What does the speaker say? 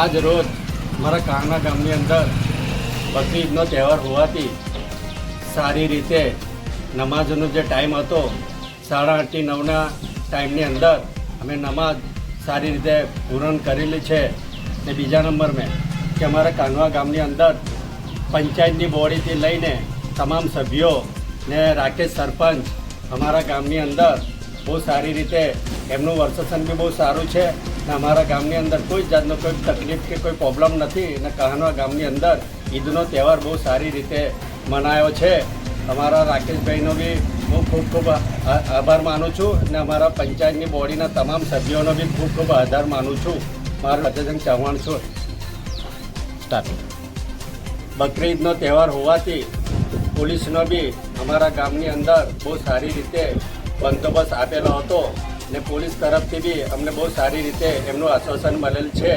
આજ રોજ મારા કાંગના ગામની અંદર બકરીદનો તહેવાર હોવાથી સારી રીતે નમાઝનો જે ટાઈમ હતો, સાડા આઠથી નવના ટાઈમની અંદર અમે નમાઝ સારી રીતે પૂરણ કરેલી છે. ને બીજા નંબર મેં કે અમારા કાંગવા ગામની અંદર પંચાયતની બોડીથી લઈને તમામ સભ્યો ને રાકેશ સરપંચ અમારા ગામની અંદર બહુ સારી રીતે એમનું વર્ષસન બી બહુ સારું છે. ને અમારા ગામની અંદર કોઈ જાતનો કોઈ તકલીફ કે કોઈ પ્રોબ્લેમ નથી ને કહાનવા ગામની અંદર ઈદનો તહેવાર બહુ સારી રીતે મનાયો છે. અમારા રાકેશભાઈનો બી હું ખૂબ ખૂબ આભાર માનું છું અને અમારા પંચાયતની બોડીના તમામ સભ્યોનો બી ખૂબ ખૂબ આભાર માનું છું. મારું અજયજંગ ચૌહાણ છું. બકરી ઈદનો તહેવાર હોવાથી પોલીસનો બી અમારા ગામની અંદર બહુ સારી રીતે બંદોબસ્ત આપેલો હતો. ને પોલીસ તરફથી બી અમને બહુ સારી રીતે એમનું આશ્વાસન મળેલ છે.